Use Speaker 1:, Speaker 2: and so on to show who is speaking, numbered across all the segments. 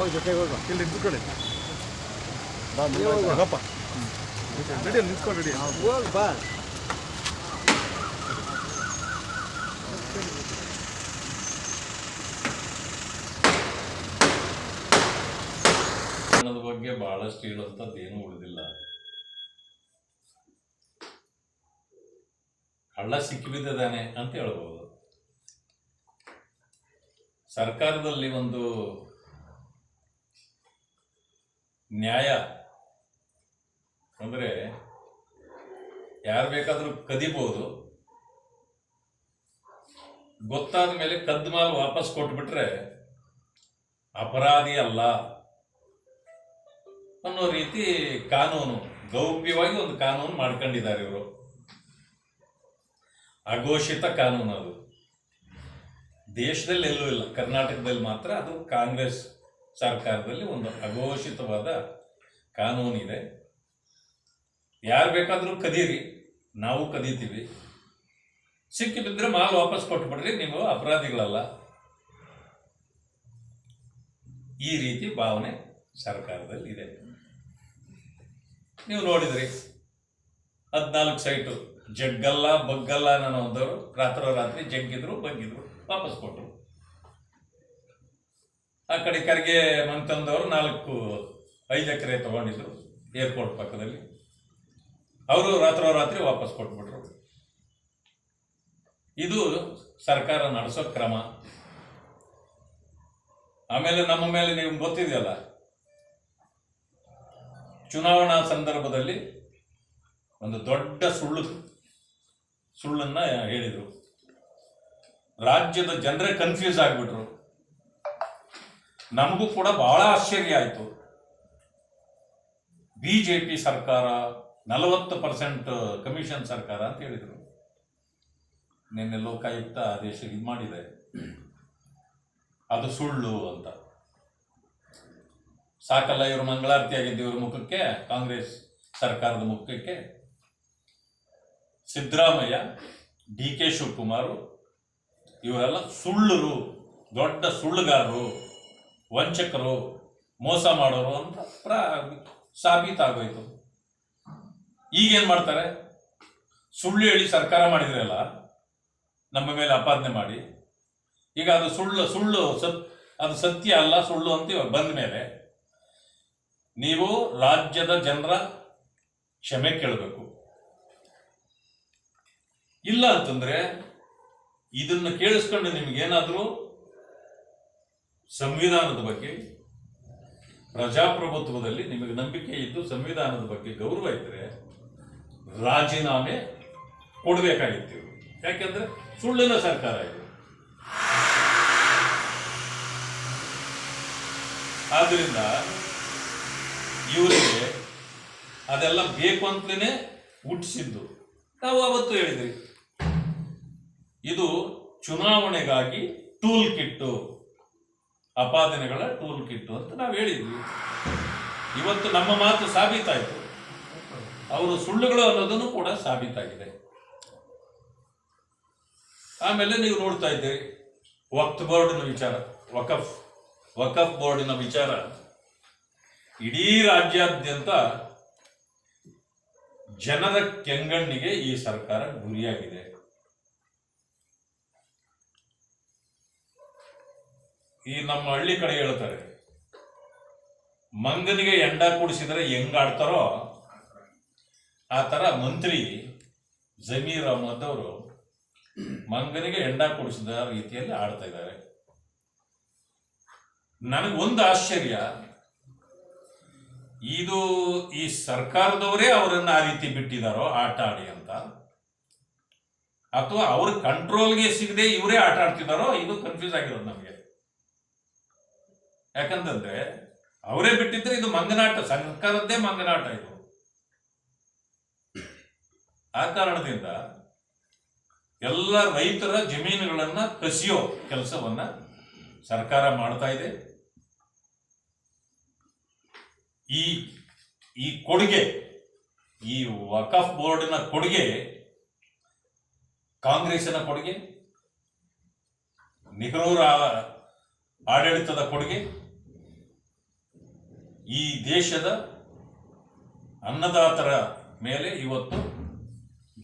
Speaker 1: ಹೋಗಿ ಜೊತೆಗೆ ಹೋಗುವ.
Speaker 2: ಇಲ್ಲಿ ನಿಂತ್ಕೊಳ್ಳಿ. ಬಾ ಹೋಗಪ್ಪ ರೆಡಿ ನಿಂತ್ಕೊಂಡು ರೆಡಿ
Speaker 1: ಹೋಗಿ ಬಾ.
Speaker 3: ಪ್ರಕರಣದ ಬಗ್ಗೆ ಬಹಳಷ್ಟು ಹೇಳುವಂಥದ್ದು ಏನೂ ಉಳಿದಿಲ್ಲ. ಕಳ್ಳ ಸಿಕ್ಕಿಬಿದ್ದಾನೆ ಅಂತ ಹೇಳ್ಬೋದು. ಸರ್ಕಾರದಲ್ಲಿ ಒಂದು ನ್ಯಾಯ ಅಂದರೆ ಯಾರು ಬೇಕಾದರೂ ಕದಿಬಹುದು ಗೊತ್ತಾದ ಮೇಲೆ ಕದ್ದ ಮಾಲ್ ವಾಪಸ್ ಕೊಟ್ಬಿಟ್ರೆ ಅಪರಾಧಿ ಅಲ್ಲ ಅನ್ನೋ ರೀತಿ ಕಾನೂನು, ಗೌಪ್ಯವಾಗಿ ಒಂದು ಕಾನೂನು ಮಾಡ್ಕೊಂಡಿದ್ದಾರೆ ಇವರು. ಅಘೋಷಿತ ಕಾನೂನು ಅದು. ದೇಶದಲ್ಲಿ ಎಲ್ಲೂ ಇಲ್ಲ, ಕರ್ನಾಟಕದಲ್ಲಿ ಮಾತ್ರ ಅದು ಕಾಂಗ್ರೆಸ್ ಸರ್ಕಾರದಲ್ಲಿ ಒಂದು ಅಘೋಷಿತವಾದ ಕಾನೂನಿದೆ. ಯಾರು ಬೇಕಾದರೂ ಕದೀರಿ, ನಾವು ಕದೀತೀವಿ. ಸಿಕ್ಕಿ ಬಿದ್ದರೆ ಮಾಲ್ ವಾಪಸ್ ಕೊಟ್ಬಿಡ್ರಿ, ನೀವು ಅಪರಾಧಿಗಳಲ್ಲ. ಈ ರೀತಿ ಭಾವನೆ ಸರ್ಕಾರದಲ್ಲಿ ಇದೆ ನೀವು ನೋಡಿದ್ರಿ, ಹದಿನಾಲ್ಕು ಸೈಟು, ಜಗ್ಗಲ್ಲ, ಬಗ್ಗಲ್ಲ ಅನ್ನೋದವರು ರಾತ್ರೋರಾತ್ರಿ ಜಗ್ಗಿದ್ರು, ಬಗ್ಗಿದ್ರು, ವಾಪಸ್ ಕೊಟ್ಟರು ಆ ಕಡೆ ಕರಿಗೆ ಮಂತಂದವರು ನಾಲ್ಕು, ಐದು ಎಕರೆ ತಗೊಂಡಿದ್ರು ಏರ್ಪೋರ್ಟ್ ಪಕ್ಕದಲ್ಲಿ. ಅವರು ರಾತ್ರೋರಾತ್ರಿ ವಾಪಸ್ ಕೊಟ್ಬಿಟ್ರು. ಇದು ಸರ್ಕಾರ ನಡೆಸೋ ಕ್ರಮ. ಆಮೇಲೆ ನಮ್ಮ ಮೇಲೆ ನೀವು ಗೊತ್ತಿದೆಯಲ್ಲ, ಚುನಾವಣಾ ಸಂದರ್ಭದಲ್ಲಿ ಒಂದು ದೊಡ್ಡ ಸುಳ್ಳು, ಸುಳ್ಳನ್ನ ಹೇಳಿದರು. ರಾಜ್ಯದ ಜನರೇ ಕನ್ಫ್ಯೂಸ್ ಆಗಿಬಿಟ್ರು. ನಮಗೂ ಕೂಡ ಬಹಳ ಆಶ್ಚರ್ಯ ಆಯಿತು. ಬಿ ಜೆ ಪಿ ಸರ್ಕಾರ ನಲವತ್ತು ಪರ್ಸೆಂಟ್ ಕಮಿಷನ್ ಸರ್ಕಾರ ಅಂತ ಹೇಳಿದರು. ನಿನ್ನೆ ಲೋಕಾಯುಕ್ತ ಆದೇಶ ಇದು ಮಾಡಿದೆ. ಅದು ಸುಳ್ಳು ಅಂತ. ಸಾಕಲ್ಲ, ಇವರು ಮಂಗಳಾರತಿ ಆಗಿದ್ದು ಇವ್ರ ಮುಖಕ್ಕೆ, ಕಾಂಗ್ರೆಸ್ ಸರ್ಕಾರದ ಮುಖಕ್ಕೆ ಸಿದ್ದರಾಮಯ್ಯ, ಡಿ ಕೆ ಶಿವಕುಮಾರ್, ಇವರೆಲ್ಲ ಸುಳ್ಳರು, ದೊಡ್ಡ ಸುಳ್ಳುಗಾರರು. ವಂಚಕರು ಮೋಸ ಮಾಡೋರು ಅಂತ ಪ್ರ ಸಾಬೀತಾಗೋಯ್ತು. ಈಗೇನು ಮಾಡ್ತಾರೆ? ಸುಳ್ಳು ಹೇಳಿ ಸರ್ಕಾರ ಮಾಡಿದ್ರಲ್ಲ, ನಮ್ಮ ಮೇಲೆ ಅಪಾದನೆ ಮಾಡಿ. ಈಗ ಅದು ಸುಳ್ಳು ಸುಳ್ಳು ಸತ್, ಅದು ಸತ್ಯ ಅಲ್ಲ, ಸುಳ್ಳು ಅಂತ ಇವಾಗ ಬಂದ ಮೇಲೆ ನೀವು ರಾಜ್ಯದ ಜನರ ಕ್ಷಮೆ ಕೇಳಬೇಕು. ಇಲ್ಲ ಅಂತಂದ್ರೆ ಇದನ್ನ ಕೇಳಿಸ್ಕೊಂಡು ನಿಮ್ಗೇನಾದ್ರೂ ಸಂವಿಧಾನದ ಬಗ್ಗೆ, ಪ್ರಜಾಪ್ರಭುತ್ವದಲ್ಲಿ ನಿಮಗೆ ನಂಬಿಕೆ ಇದ್ದು ಸಂವಿಧಾನದ ಬಗ್ಗೆ ಗೌರವ ಇದ್ದರೆ ರಾಜೀನಾಮೆ ಕೊಡಬೇಕಾಗಿತ್ತು. ಯಾಕೆಂದ್ರೆ ಸುಳ್ಳಿನ ಸರ್ಕಾರ ಇದು. ಆದ್ರಿಂದ ಇವರಿಗೆ ಅದೆಲ್ಲ ಬೇಕು ಅಂತಲೇ ಹುಟ್ಟಿಸಿದ್ದು. ನಾವು ಅವತ್ತು ಹೇಳಿದ್ರಿ ಇದು ಚುನಾವಣೆಗಾಗಿ ಟೂಲ್ ಕಿಟ್ಟು. ಅಪಾದನೆಗಳ ಟೂಲ್ ಕಿಟ್ಟು ಅಂತ ನಾವು ಹೇಳಿದ್ವಿ. ಇವತ್ತು ನಮ್ಮ ಮಾತು ಸಾಬೀತಾಯಿತು. ಅವರು ಸುಳ್ಳುಗಳು ಅನ್ನೋದನ್ನು ಕೂಡ ಸಾಬೀತಾಗಿದೆ. ಆಮೇಲೆ ನೀವು ನೋಡ್ತಾ ಇದ್ದೀರಿ ವಕ್ತ್ ಬೋರ್ಡಿನ ವಿಚಾರ, ವಕಫ್ ವಕಫ್ ಬೋರ್ಡಿನ ವಿಚಾರ. ಇಡೀ ರಾಜ್ಯಾದ್ಯಂತ ಜನರ ಕೆಂಗಣ್ಣಿಗೆ ಈ ಸರ್ಕಾರ ಗುರಿಯಾಗಿದೆ. ಈ ನಮ್ಮ ಹಳ್ಳಿ ಕಡೆ ಹೇಳ್ತಾರೆ, ಮಂಗನಿಗೆ ಎಂಡ ಕೂಡಿಸಿದರೆ ಹೆಂಗ್ ಆಡ್ತಾರೋ ಆ ತರ ಮಂತ್ರಿ ಜಮೀರ್ ಅಹಮದ್ ಅವರು ಮಂಗನಿಗೆ ಎಂಡ ಕೂಡಿಸಿದ ರೀತಿಯಲ್ಲಿ ಆಡ್ತಾ ಇದ್ದಾರೆ. ನನಗೊಂದು ಆಶ್ಚರ್ಯ, ಇದು ಈ ಸರ್ಕಾರದವರೇ ಅವರನ್ನ ಆ ರೀತಿ ಬಿಟ್ಟಿದಾರೋ ಆಟ ಆಡಿ ಅಂತ, ಅಥವಾ ಅವ್ರ ಕಂಟ್ರೋಲ್ಗೆ ಸಿಗದೆ ಇವರೇ ಆಟ ಆಡ್ತಿದ್ದಾರೋ, ಇದು ಕನ್ಫ್ಯೂಸ್ ಆಗಿರೋದು ನಮಗೆ. ಯಾಕಂತಂದ್ರೆ ಅವರೇ ಬಿಟ್ಟಿದ್ರೆ ಇದು ಮಂಗನಾಟ, ಸರ್ಕಾರದ್ದೇ ಮಂಗನಾಟ ಇದು. ಆ ಕಾರಣದಿಂದ ಎಲ್ಲ ರೈತರ ಜಮೀನುಗಳನ್ನ ಕಸಿಯೋ ಕೆಲಸವನ್ನ ಸರ್ಕಾರ ಮಾಡ್ತಾ ಇದೆ. ಈ ಈ ಕೊಡುಗೆ, ಈ ವಕಫ್ ಬೋರ್ಡಿನ ಕೊಡುಗೆ ಕಾಂಗ್ರೆಸ್ನ ಕೊಡುಗೆ, ನೆಹರೂರ ಆಡಳಿತದ ಕೊಡುಗೆ ಈ ದೇಶದ ಅನ್ನದಾತರ ಮೇಲೆ ಇವತ್ತು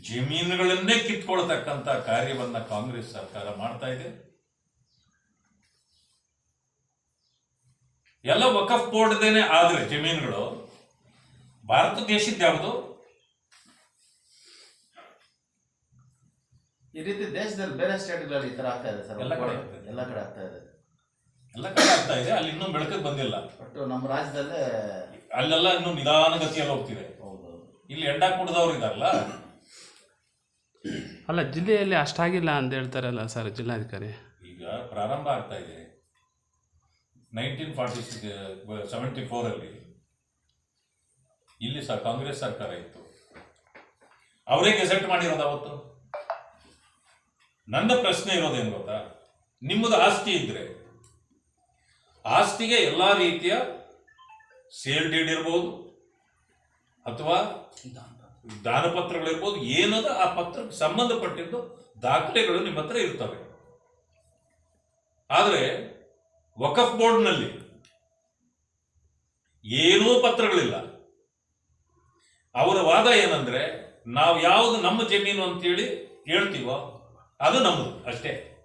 Speaker 3: ಜಮೀನುಗಳನ್ನೇ ಕಿತ್ಕೊಳ್ತಕ್ಕಂಥ ಕಾರ್ಯವನ್ನು ಕಾಂಗ್ರೆಸ್ ಸರ್ಕಾರ ಮಾಡ್ತಾ ಇದೆ. ಎಲ್ಲ ವಕಫ್ ಬೋರ್ಡ್ದೇನೆ ಆದ್ರೆ ಜಮೀನುಗಳು ಭಾರತ ದೇಶದ ಯಾವುದು?
Speaker 1: ಈ ರೀತಿ ದೇಶದಲ್ಲಿ ಬೇರೆ ಸ್ಟೇಟ್ಗಳಲ್ಲಿ ಈ ತರ ಆಗ್ತಾ ಇದೆ ಸರ್
Speaker 3: ಎಲ್ಲ ಕಡೆ
Speaker 1: ಎಲ್ಲ ಕಡೆ ಆಗ್ತಾ ಇದೆ.
Speaker 3: ಎಲ್ಲ ಕಡೆ ಆಗ್ತಾ ಇದೆ ಅಲ್ಲಿ ಇನ್ನೂ ಬೆಳಕಿಗೆ ಬಂದಿಲ್ಲ.
Speaker 1: ಬಟ್ ನಮ್ಮ ರಾಜ್ಯದಲ್ಲೇ
Speaker 3: ಅಲ್ಲೆಲ್ಲ ಇನ್ನೂ ನಿಧಾನಗತಿಯಲ್ಲಿ ಹೋಗ್ತಿದೆ.
Speaker 1: ಹೌದು
Speaker 3: ಇಲ್ಲಿ ಎಂಡ ಕುಡ್ದವ್ರು ಇದಾರಲ್ಲ?
Speaker 4: ಅಲ್ಲ ಜಿಲ್ಲೆಯಲ್ಲಿ ಅಷ್ಟಾಗಿಲ್ಲ ಅಂತ ಹೇಳ್ತಾರಲ್ಲ ಸರ್ ಜಿಲ್ಲಾಧಿಕಾರಿ.
Speaker 3: ಈಗ ಪ್ರಾರಂಭ ಆಗ್ತಾ ಇದೆ. ನೈನ್ಟೀನ್ ಫಾರ್ಟಿ ಸೆವೆಂಟಿ ಫೋರಲ್ಲಿ ಇಲ್ಲಿ ಸಹ ಕಾಂಗ್ರೆಸ್ ಸರ್ಕಾರ ಇತ್ತು. ಅವರೇ ಗೆಸೆಟ್ ಮಾಡಿರೋದು ಅವತ್ತು. ನನ್ನ ಪ್ರಶ್ನೆ ಇರೋದೇನು ಗೊತ್ತಾ? ನಿಮ್ಮದು ಆಸ್ತಿ ಇದ್ರೆ ಆಸ್ತಿಗೆ ಎಲ್ಲ ರೀತಿಯ ಸೇಲ್ ಡೀಡ್ ಇರ್ಬೋದು ಅಥವಾ ದಾನಪತ್ರಗಳಿರ್ಬೋದು, ಏನದ ಆ ಪತ್ರಕ್ಕೆ ಸಂಬಂಧಪಟ್ಟಿದ್ದು ದಾಖಲೆಗಳು ನಿಮ್ಮ ಹತ್ರ ಇರ್ತವೆ. ಆದರೆ ವಕಫ್ ಬೋರ್ಡ್ನಲ್ಲಿ ಏನೂ ಪತ್ರಗಳಿಲ್ಲ. ಅವರ ವಾದ ಏನಂದ್ರೆ, ನಾವು ಯಾವುದು ನಮ್ಮ ಜಮೀನು ಅಂತೇಳಿ ಹೇಳ್ತೀವೋ ಅದು ನಮ್ಮದು ಅಷ್ಟೇ.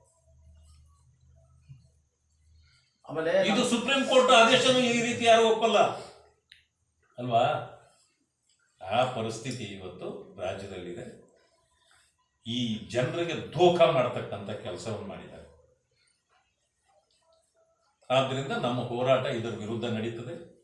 Speaker 1: ಆಮೇಲೆ
Speaker 3: ಇದು ಸುಪ್ರೀಂ ಕೋರ್ಟ್ ಆದೇಶನೂ ಈ ರೀತಿ ಯಾರು ಒಪ್ಪಲ್ಲ. ಅಲ್ವಾ? ಆ ಪರಿಸ್ಥಿತಿ ಇವತ್ತು ರಾಜ್ಯದಲ್ಲಿದೆ. ಈ ಜನರಿಗೆ ಧೋಖ ಮಾಡತಕ್ಕಂತ ಕೆಲಸವನ್ನು ಮಾಡಿದ್ದಾರೆ. ಆದ್ದರಿಂದ ನಮ್ಮ ಹೋರಾಟ ಇದರ ವಿರುದ್ಧ ನಡೀತದೆ.